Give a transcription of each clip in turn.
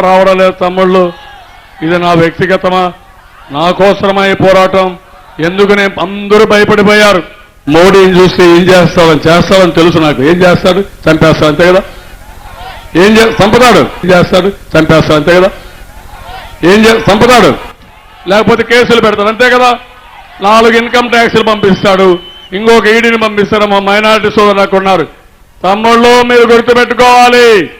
రావడం లేదు తమ్ముళ్ళు. ఇది నా వ్యక్తిగతమా? నా పోరాటం? ఎందుకు నేను అందరూ భయపడిపోయారు? మోడీని చూస్తే ఏం చేస్తావని చేస్తావని తెలుసు నాకు. ఏం చేస్తాడు? చంపేస్తాడు అంతే కదా? ఏం చే చంపుతాడు? ఏం చేస్తాడు? చంపేస్తాడు అంతే కదా? ఏం చే చంపుతాడు? లేకపోతే కేసులు పెడతాడు అంతే కదా? నాలుగు ఇన్కమ్ ట్యాక్స్లు పంపిస్తాడు. ఇంకొక ఈడీని పంపిస్తాడు మా మైనారిటీ సోదరులకు ఉన్నారు. తమ్ముళ్ళు మీరు గుర్తుపెట్టుకోవాలి.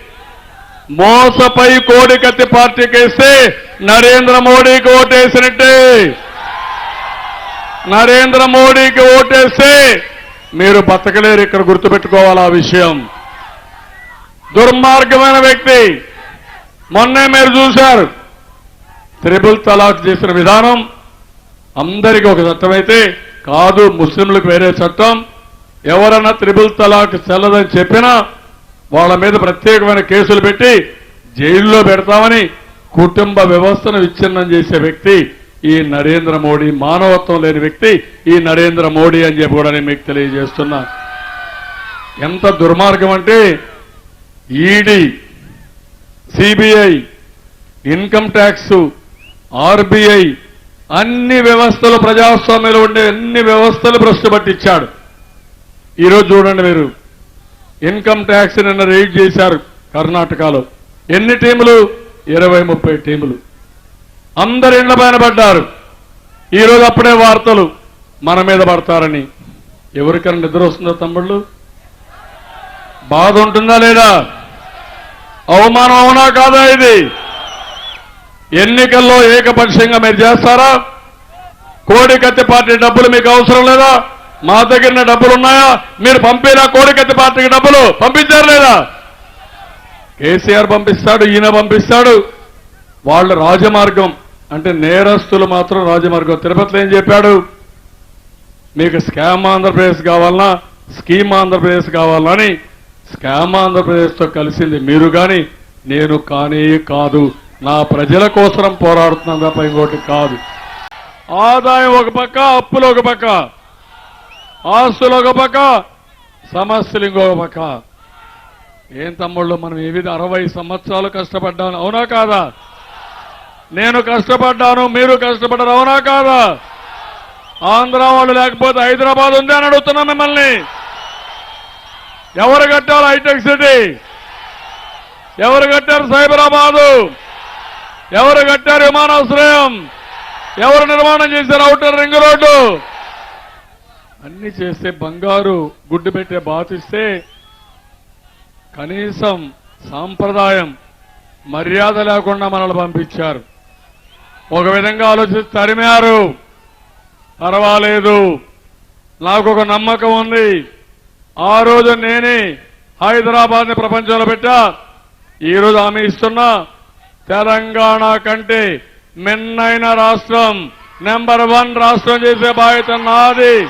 మోసపై కోడికత్తి పార్టీకేస్తే నరేంద్ర మోడీకి ఓటేసినట్టే. నరేంద్ర మోడీకి ఓటేస్తే మీరు బతకలేరు ఇక్కడ గుర్తుపెట్టుకోవాలి ఆ విషయం. దుర్మార్గమైన వ్యక్తి. మొన్నే మీరు చూశారు. త్రిబుల్ తలాక్ చేసిన విధానం అందరికీ ఒక చట్టం అయితే కాదు ముస్లింలకు వేరే చట్టం. ఎవరన్నా త్రిబుల్ తలాక్ చెల్లదని చెప్పినా వాళ్ళ మీద ప్రత్యేకమైన కేసులు పెట్టి జైల్లో పెడతామని కుటుంబ వ్యవస్థను విచ్ఛిన్నం చేసే వ్యక్తి ఈ నరేంద్ర మోడీ మానవత్వం లేని వ్యక్తి ఈ నరేంద్ర మోడీ అని చెప్పి కూడా నేను మీకు తెలియజేస్తున్నా. ఎంత దుర్మార్గం అంటే ED CBI income tax RBI అన్ని వ్యవస్థలు ప్రజాస్వామ్యంలో ఉండే అన్ని వ్యవస్థలు భ్రష్టు పట్టించాడు. ఈరోజు చూడండి మీరు. ఇన్కమ్ ట్యాక్స్ నిన్న రైడ్ చేశారు కర్ణాటకలో. ఎన్ని టీములు? ఇరవై ముప్పై టీములు. అందరు ఇండ్ల పైన పడ్డారు. ఈరోజు అప్పుడే వార్తలు మన మీద పడతారని. ఎవరికైనా నిద్ర వస్తుందా తమ్ముళ్ళు? బాధ ఉంటుందా లేదా? అవమానం అవునా కాదా ఇది? ఎన్నికల్లో ఏకపక్షంగా మీరు చేస్తారా? కోడి కత్తి పార్టీ డబ్బులు మీకు అవసరం లేదా? మా దగ్గర డబ్బులు ఉన్నాయా? మీరు పంపినా కోడికత్తి పార్టీకి డబ్బులు పంపించారు లేదా? కేసీఆర్ పంపిస్తాడు ఈయన పంపిస్తాడు. వాళ్ళు రాజమార్గం అంటే నేరస్తులు మాత్రం రాజమార్గం. తిరుపతిలో ఏం చెప్పాడు? మీకు స్కామ్ ఆంధ్రప్రదేశ్ కావాలన్నా స్కీమ్ ఆంధ్రప్రదేశ్ కావాలని స్కామ్ ఆంధ్రప్రదేశ్తో కలిసింది మీరు కానీ నేను కానీ కాదు. నా ప్రజల కోసం పోరాడుతున్నాను తప్ప ఇంకోటి కాదు. ఆదాయం ఒక పక్క అప్పులు ఒక పక్క. ఆస్తులు ఒక పక్క సమస్యలు ఇంకొక పక్క. ఏం తమ్ముళ్ళు మనం ఏ విధ అరవై సంవత్సరాలు కష్టపడ్డాను అవునా కాదా? నేను కష్టపడ్డాను మీరు కష్టపడ్డారు అవునా కాదా? ఆంధ్ర వాళ్ళు లేకపోతే హైదరాబాద్ ఉంది అని అడుగుతున్నా మిమ్మల్ని. ఎవరు కట్టారు హైటెక్ సిటీ? ఎవరు కట్టారు సైబరాబాదు? ఎవరు కట్టారు విమానాశ్రయం? ఎవరు నిర్మాణం చేశారు అవుటర్ రింగ్ రోడ్డు? అన్ని చేస్తే బంగారు గుడ్డు పెట్టే బాతిస్తే కనీసం సాంప్రదాయం మర్యాద లేకుండా మనల్ని పంపించారు. ఒక విధంగా ఆలోచిస్తే తరిమారు పర్వాలేదు. నాకు ఒక నమ్మకం ఉంది. ఆ రోజు నేనే హైదరాబాద్ని ప్రపంచంలో పెట్టా. ఈ రోజు ఇస్తున్నా. తెలంగాణ కంటే మిన్నైన రాష్ట్రం నెంబర్ వన్ రాష్ట్రం చేసే బాధ్యత నాది.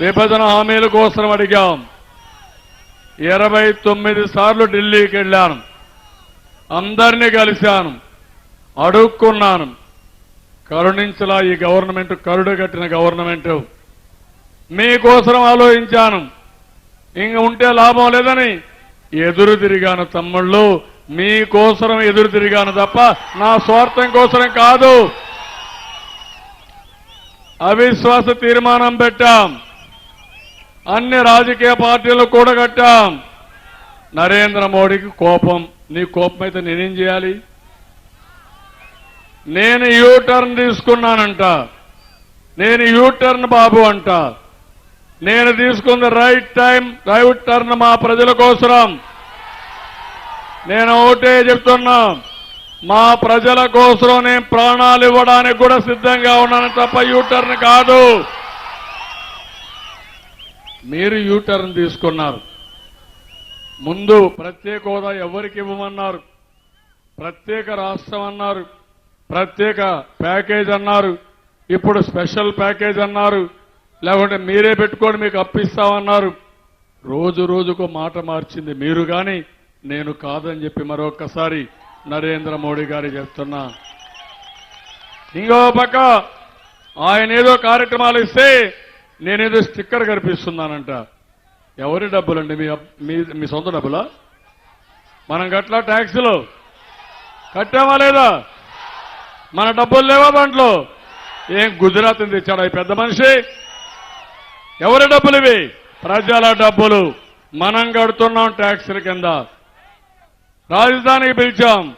విభజన హామీల కోసం అడిగాం. ఇరవై తొమ్మిది సార్లు ఢిల్లీకి వెళ్ళాను. అందరినీ కలిశాను. అడుక్కున్నాను. కరుణించలా ఈ గవర్నమెంట్ కరుడు కట్టిన గవర్నమెంట్. మీకోసం ఆలోచించాను. ఇంక ఉంటే లాభం లేదని ఎదురు తిరిగాను తమ్ముళ్ళు. మీకోసం ఎదురు తిరిగాను తప్ప నా స్వార్థం కోసం కాదు. అవిశ్వాస తీర్మానం పెట్టాం. అన్ని రాజకీయ పార్టీలు కూడగట్టాం. నరేంద్ర మోడీకి కోపం. నీ కోపం అయితే నేనేం చేయాలి? నేను యూ టర్న్ తీసుకున్నానంట. నేను యూ టర్న్ బాబు అంట. నేను తీసుకున్న రైట్ టైం రైట్ టర్న్ మా ప్రజల కోసరం. నేను ఒకటే చెప్తున్నా. మా ప్రజల కోసం నేను ప్రాణాలు ఇవ్వడానికి కూడా సిద్ధంగా ఉన్నాను తప్ప యూ టర్న్ కాదు. మీరు యూ టర్న్ తీసుకున్నారు. ముందు ప్రత్యేక హోదా ఎవరికి ఇవ్వమన్నారు? ప్రత్యేక రాష్ట్రం అన్నారు. ప్రత్యేక ప్యాకేజ్ అన్నారు. ఇప్పుడు స్పెషల్ ప్యాకేజ్ అన్నారు. లేకుంటే మీరే పెట్టుకొని మీకు అప్పిస్తామన్నారు. రోజు రోజుకు మాట మార్చింది మీరు కానీ నేను కాదని చెప్పి మరొకసారి నరేంద్ర మోడీ గారి చెప్తున్నా. ఇంకో పక్క ఆయన ఏదో కార్యక్రమాలు ఇస్తే నేనేదో స్టిక్కర్ కనిపిస్తున్నానంట. ఎవరి డబ్బులండి? మీ మీ మీ సొంత డబ్బులా? మనం గట్లా ట్యాక్సులు? కట్టామా లేదా? మన డబ్బులు లేవా దాంట్లో? ఏం గుజరాత్ నుంచి తెచ్చాడు ఈ పెద్ద మనిషి? ఎవరి డబ్బులు ఇవి? ప్రజల డబ్బులు. మనం కడుతున్నాం ట్యాక్సుల కింద. రాజధానికి పిలిచాం.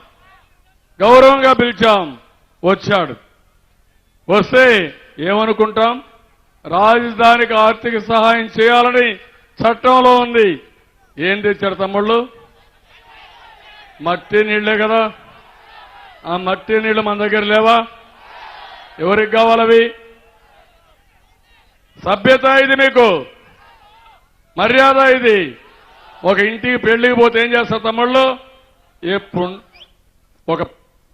గౌరవంగా పిలిచాం. వచ్చాడు. వస్తే ఏమనుకుంటాం? రాజధానికి ఆర్థిక సహాయం చేయాలని చట్టంలో ఉంది. ఏం తెచ్చారు తమ్ముళ్ళు? మట్టి నీళ్ళే కదా. ఆ మట్టి నీళ్ళు మన దగ్గర లేవా? ఎవరికి కావాలవి సభ్యత ఇది మీకు. మర్యాద ఇది. ఒక ఇంటికి పెళ్ళికి పోతే ఏం చేస్తారు తమ్ముళ్ళు? ఎప్పుడు ఒక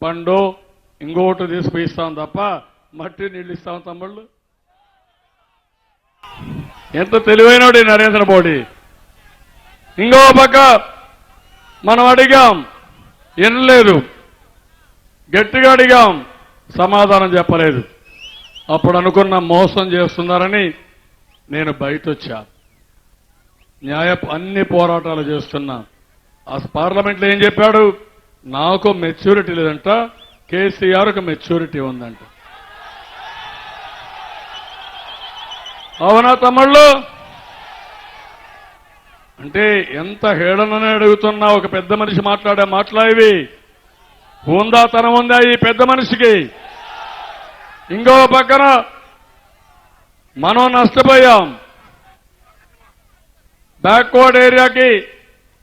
పండు ఇంకోటి తీసుకు ఇస్తాం తప్ప మట్టి నీళ్ళు ఇస్తాం తమ్ముళ్ళు. ఎంత తెలివైనడు నరేంద్ర మోడీ? ఇంకో పక్క మనం అడిగాం వినలేదు గట్టిగా అడిగాం సమాధానం చెప్పలేదు. అప్పుడు అనుకున్న మోసం చేస్తున్నారని నేను బయట వచ్చా న్యాయ అన్ని పోరాటాలు చేస్తున్నా ఆ పార్లమెంట్లో ఏం చెప్పాడు? నాకు మెచ్యూరిటీ లేదంట కేసీఆర్కు మెచ్యూరిటీ ఉందంట. అవునా తమ్ముళ్ళు? అంటే ఎంత హేళనని అడుగుతున్నా ఒక పెద్ద మనిషి మాట్లాడే మాట్లాడేవి హుందాతనం ఉందా ఈ పెద్ద మనిషికి? ఇంకో పక్కన మనం నష్టపోయాం. బ్యాక్వర్డ్ ఏరియాకి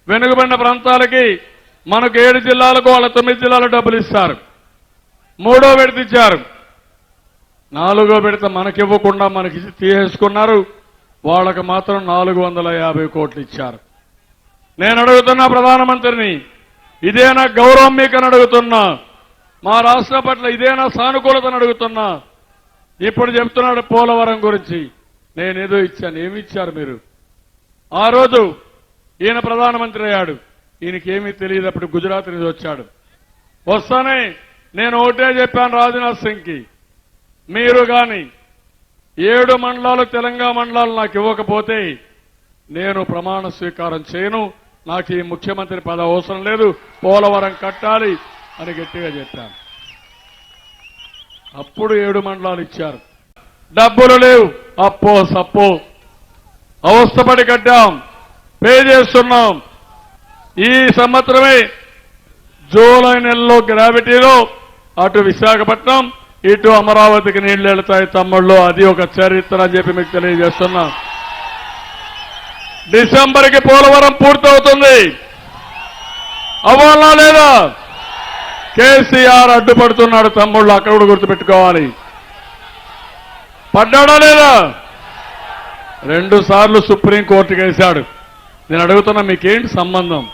వెనుకబడిన ప్రాంతాలకి మనకు ఏడు జిల్లాలకు వాళ్ళ తొమ్మిది జిల్లాలు డబ్బులు ఇస్తారు. మూడో విడత ఇచ్చారు. నాలుగో విడత మనకివ్వకుండా మనకి తీసేసుకున్నారు. వాళ్ళకు మాత్రం నాలుగు వందల యాభై కోట్లు ఇచ్చారు నేను అడుగుతున్నా ప్రధానమంత్రిని ఇదేనా గౌరవం మీకని అడుగుతున్నా. మా రాష్ట్రం పట్ల ఇదేనా సానుకూలతను అడుగుతున్నా. ఇప్పుడు చెప్తున్నాడు పోలవరం గురించి. నేనేదో ఇచ్చాను. ఏమి ఇచ్చారు మీరు? ఆ రోజు ఈయన ప్రధానమంత్రి అయ్యాడు. ఈయనకేమీ తెలియదు. అప్పుడు గుజరాత్ నుంచి వచ్చాడు. వస్తానే నేను ఒకటే చెప్పాను రాజ్నాథ్ సింగ్కి. మీరు గాని ఏడు మండలాలు తెలంగాణ మండలాలు నాకు ఇవ్వకపోతే నేను ప్రమాణ స్వీకారం చేయను. నాకు ఈ ముఖ్యమంత్రి పదవి అవసరం లేదు. పోలవరం కట్టాలి అని గట్టిగా చెప్పాను. అప్పుడు ఏడు మండలాలు ఇచ్చారు. డబ్బులు లేవు. అప్పో సప్పో. అవస్థపడి కట్టాం. పే చేస్తున్నాం. ఈ సంవత్సరమే జూలై నెలలో గ్రావిటీలో అటు విశాఖపట్నం ఇటు అమరావతికి నీళ్ళు వెళ్తాయి తమ్ముళ్ళు అది ఒక చరిత్ర అని చెప్పి మీకు తెలియజేస్తున్నా. డిసెంబర్కి పోలవరం పూర్తవుతుంది. అవ్వాలా లేదా? కేసీఆర్ అడ్డుపడుతున్నాడు తమ్ముళ్ళు అక్కడ కూడా గుర్తుపెట్టుకోవాలి. పడ్డాడా లేదా? రెండు సార్లు సుప్రీంకోర్టుకి వేశాడు. నేను అడుగుతున్నా మీకేంటి సంబంధం?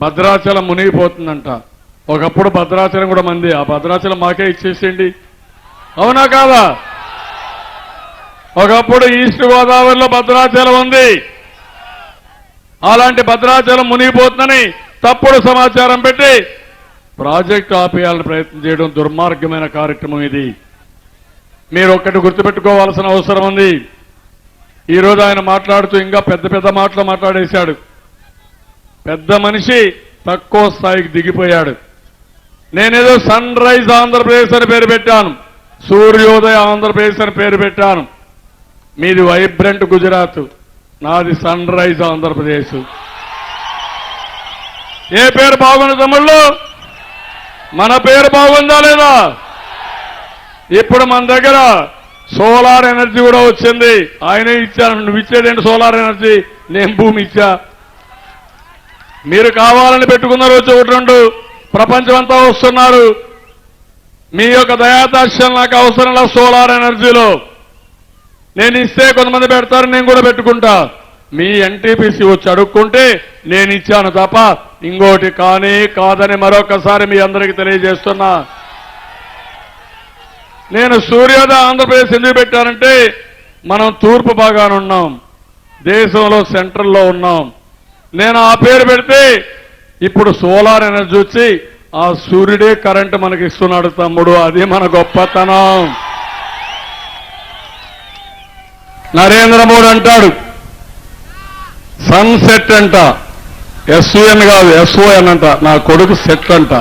భద్రాచలం మునిగిపోతుందంట. ఒకప్పుడు భద్రాచలం కూడా మంది ఆ భద్రాచలం మాకే ఇచ్చేసేయండి. అవునా కాదా? ఒకప్పుడు ఈస్ట్ గోదావరిలో భద్రాచలం ఉంది. అలాంటి భద్రాచలం మునిగిపోతుందని తప్పుడు సమాచారం పెట్టి ప్రాజెక్టు ఆపేయాలని ప్రయత్నం చేయడం దుర్మార్గమైన కార్యక్రమం ఇది. మీరు ఒక్కటి గుర్తుపెట్టుకోవాల్సిన అవసరం ఉంది. ఈరోజు ఆయన మాట్లాడుతూ ఇంకా పెద్ద పెద్ద మాటలు మాట్లాడేశాడు. పెద్ద మనిషి తక్కువ స్థాయికి దిగిపోయాడు. నేనేదో సన్ రైజ్ ఆంధ్రప్రదేశ్ అని పేరు పెట్టాను. సూర్యోదయ ఆంధ్రప్రదేశ్ అని పేరు పెట్టాను. మీది వైబ్రెంట్ గుజరాత్. నాది సన్ రైజ్ ఆంధ్రప్రదేశ్. ఏ పేరు బాగుంది తమ్ముళ్ళు? మన పేరు బాగుందా లేదా? ఇప్పుడు మన దగ్గర సోలార్ ఎనర్జీ కూడా వచ్చింది. ఆయనే ఇచ్చాను నువ్వు ఇచ్చేదేంటి సోలార్ ఎనర్జీ? నేను భూమి ఇచ్చా. మీరు కావాలని పెట్టుకున్నారు వచ్చి ఒకటి రెండు. ప్రపంచమంతా వస్తున్నారు. మీ యొక్క దయాదాక్ష్యం నాకు అవసరం లేదు సోలార్ ఎనర్జీలో. నేను ఇస్తే కొంతమంది పెడతారు నేను కూడా పెట్టుకుంటా. మీ ఎన్టీపీసీ వచ్చి అడుక్కుంటే నేను ఇచ్చాను తప్ప ఇంకోటి కానీ కాదని మరొకసారి మీ అందరికీ తెలియజేస్తున్నా. నేను సూర్యోదయ ఆంధ్రప్రదేశ్ ఎందుకు పెట్టానంటే మనం తూర్పు భాగాన ఉన్నాం. దేశంలో సెంట్రల్లో ఉన్నాం. నేను ఆ పేరు పెడితే ఇప్పుడు సోలార్ ఎనర్జీ వచ్చి ఆ సూర్యుడే కరెంటు మనకి ఇస్తున్నాడు తమ్ముడు. అది మన గొప్పతనం. నరేంద్ర మోడీ అంటాడు. సన్సెట్ అంట. ఎస్యుఎన్ కాదు ఎస్ఓఎన్ అంట. నా కొడుకు సెట్ అంట.